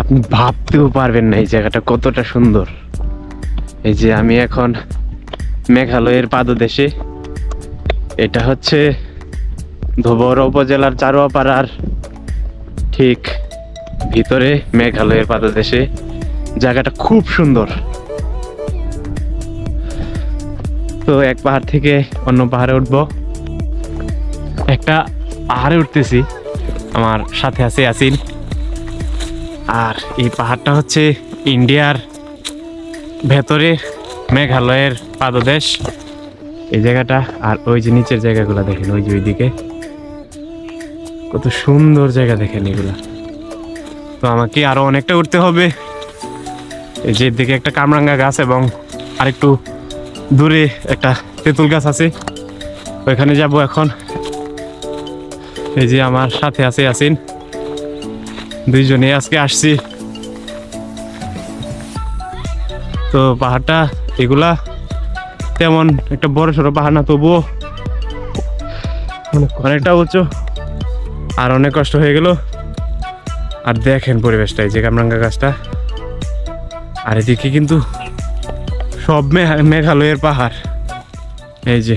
আপনি ভাবতেও পারবেন না এই জায়গাটা কতটা সুন্দর। এই যে আমি এখন মেঘালয়ের পাদদেশে। এটা হচ্ছে ধোবর উপজেলার চারুয়াপাড়ার ঠিক ভিতরে মেঘালয়ের পাদদেশে। জায়গাটা খুব সুন্দর। তো এক পাহাড় থেকে অন্য পাহাড়ে উঠবো। একটা পাহাড়ে উঠতেছি। আমার সাথে আছে আসিন আর এই পাহাড়টা হচ্ছে ইন্ডিয়ার ভেতরে মেঘালয়ের পাদদেশ। এই জায়গাটা আর ওই যে নিচের জায়গাগুলো দেখেন, ওই যে ওইদিকে। কত সুন্দর জায়গা দেখেন এগুলা। তো আমাকে আরও অনেকটা উঠতে হবে। এই যে দিকে একটা কামরাঙ্গা গাছ এবং আরেকটু দূরে একটা তেঁতুল গাছ আছে। ওইখানে যাব এখন। এই যে আমার সাথে আছে আসিন দুইজনে আজকে আসছি। তো পাহাড়টা এগুলা তেমন একটা বড় সড়ো পাহাড় না তবুও মানে অনেকটা উঁচু। আর অনেক কষ্ট হয়ে গেল। আর দেখেন পরিবেশটা এই যে কামরাঙ্গা গাছটা। আর এদিকে কিন্তু সব মেঘালয়ের পাহাড়। এই যে